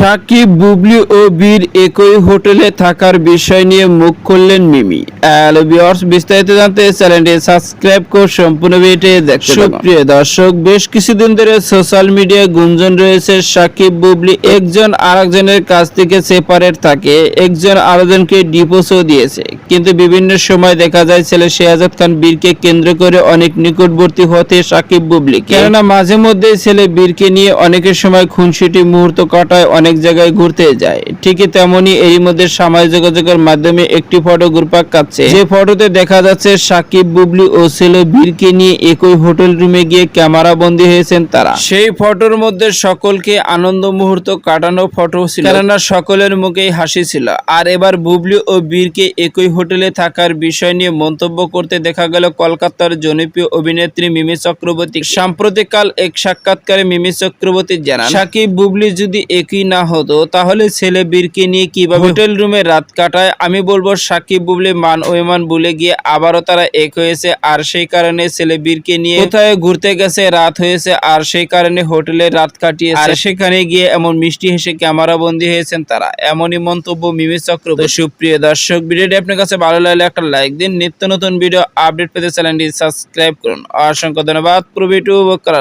সাকিব, বুবলি ও বীর একই হোটেলে থাকার বিষয় নিয়ে মুখ খুললেন মিমি। বিস্তারিত জানতে চ্যানেলটি সাবস্ক্রাইব করে সম্পূর্ণ সুপ্রিয় দর্শক, বেশ কিছুদিন ধরে সোশ্যাল মিডিয়ায় গুঞ্জন রয়েছে সাকিব, বুবলি একজন আরেকজনের কাছ থেকে সেপারেট থাকে, একজন আরেকজনকে ডিভোর্সও দিয়েছে। কিন্তু বিভিন্ন সময় দেখা যায় ছেলে শেহাজাদ খান বীরকে কেন্দ্র করে অনেক নিকটবর্তী হতে সাকিব বুবলি কেননা মাঝে মধ্যে ছেলে বীরকে নিয়ে অনেকের সময় খুনসুটি মুহূর্ত কাটায়, অনেক জায়গায় ঘুরতে যায়। ঠিকই তেমনি এরই মধ্যে সামাজিক যোগাযোগের মাধ্যমে একটি ফটো ঘুরপাক কাচ্ছে যে ফটোতে দেখা যাচ্ছে সাকিব, বুবলি ও ছেলে বীরকে নিয়ে একই হোটেল রুমে গিয়ে ক্যামেরা বন্দী হয়েছেন তারা। সেই ফটোর মধ্যে সকলকে আনন্দ মুহূর্ত কাটানো ফটো ছিল। কেননা সকলের মুখেই হাসি ছিল। আর এবার বুবলি ও বীরকে একই হোটেলে থাকার বিষয় নিয়ে মন্তব্য করতে দেখা গেল কলকাতার জনপ্রিয় অভিনেত্রী মিমি চক্রবর্তী। সাম্প্রতিককাল এক সাক্ষাৎকারে মিমি চক্রবর্তী জানান, সাকিব, বুবলি যদি একই না হতো তাহলে ছেলে বীরকে নিয়ে কীভাবে হোটেল রুমে রাত কাটায়? আমি বলব সাকিব বুবলি মান অভিমান ভুলে গিয়ে আবারও তারা এক হয়েছে আর সেই কারণে ছেলে বীরকে নিয়ে কোথায় ঘুরতে গেছে রাত হয়েছে আর সেই কারণে হোটেলে রাত কাটিয়ে আর সেখানে গিয়ে এমন মিষ্টি হেসে ক্যামেরা বন্দী হয়েছেন তারা। এমনই মন্তব্য মিমি চক্রবর্তী। সুপ্রিয় দর্শক ভিডিওটি আপনার কাছে ভালো লাগলে একটা লাইক দিন। নিত্য নতুন ভিডিও আপডেট পেতে চ্যানেলটি সাবস্ক্রাইব করুন। অসংখ্য ধন্যবাদ। পুরো ভিডিও উপভোগ করার